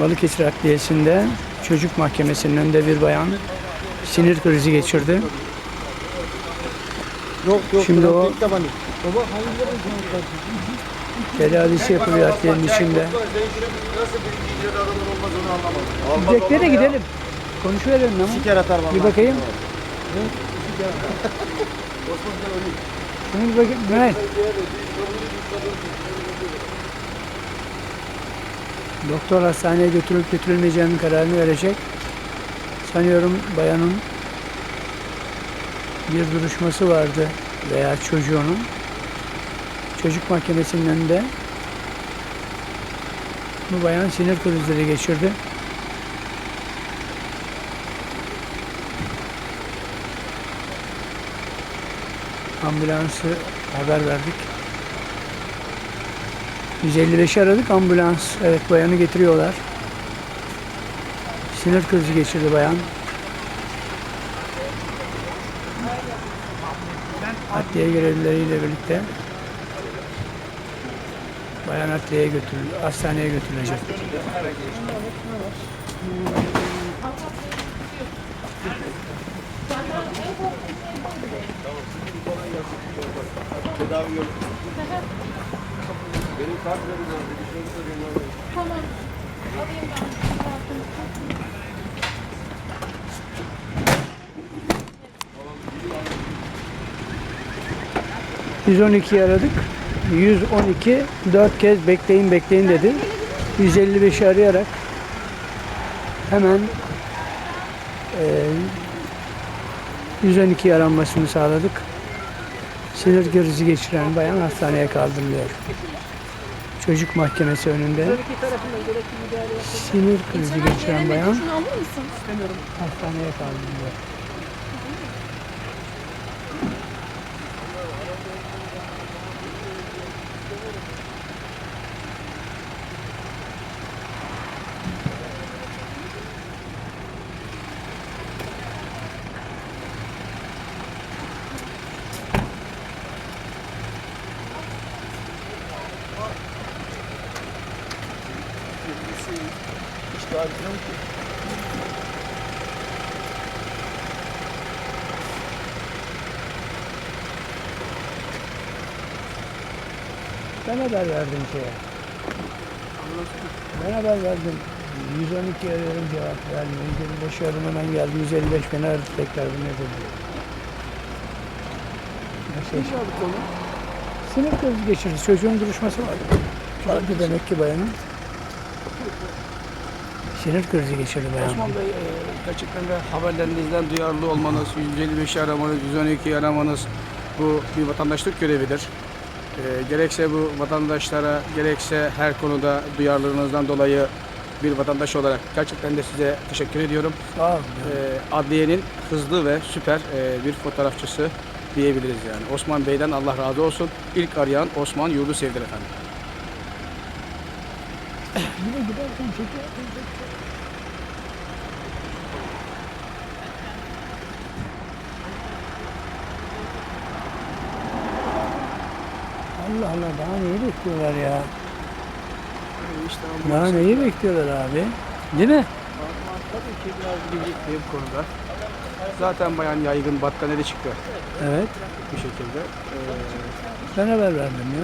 Balıkesir Adliyesi'nde çocuk mahkemesinin önünde bir bayan sinir krizi geçirdi. Yok yok. Şimdi o- Tedavisi yapılıyor adliyenin içinde. De gidelim. Konuşuverelim ama. Siker atar vallahi. Bir bakayım. Şunu bir bakayım. Mehmet. Doktor hastaneye götürüp götürülmeyeceğinin kararını verecek. Sanıyorum bayanın bir duruşması vardı veya çocuğunun. Çocuk mahkemesinin önünde bu bayan sinir krizleri geçirdi. Ambulansı haber verdik. 155'i aradık ambulans. Evet bayanı getiriyorlar. Sinir krizi geçirdi bayan. Adliye görevlileriyle birlikte bayan adliyeye götürül, hastaneye götürülecek. Tedavi yok. Benim kart verin abi. Bir şey olursa beni arayın. Biz 112'yi aradık. 112 4 kez bekleyin bekleyin dedi. 155'i arayarak hemen e, 112'yi aranmasını sağladık. Sinir krizi geçiren bayan hastaneye kaldırılıyor. Çocuk mahkemesi önünde. Sinir krizi geçiren bayan. Hastaneye kaldırılıyor. İşte abi diyorum ki. Ben haber verdim şeye. Ben haber verdim. 112 arıyorum cevap vermiyor. 155 aradım hemen geldi. 155 beni aradı tekrar bu nedir diyor. Mesaj. Sinir krizi geçirdi. Çocuğun duruşması vardı. Vardı demek ki bayanın. Sinir krizi geçirdi bayan. Osman Bey e, gerçekten de haberlerinizden duyarlı olmanız, 155'i aramanız, 112'yi aramanız bu bir vatandaşlık görevidir. E, gerekse bu vatandaşlara, gerekse her konuda duyarlılığınızdan dolayı bir vatandaş olarak gerçekten de size teşekkür ediyorum. Sağ ol. E, adliyenin hızlı ve süper e, bir fotoğrafçısı diyebiliriz yani. Osman Bey'den Allah razı olsun. İlk arayan Osman Yurdu Sevdir efendim. Yine giderken çekiyor. Allah Allah daha neyi bekliyorlar ya? İşte Daha neyi bekliyorlar abi? Değil mi? Tabii ki biraz bilgi bu konuda. Zaten bayan yaygın battaniyeli çıktı Evet. bir şekilde. Ee, Ben haber verdim ya.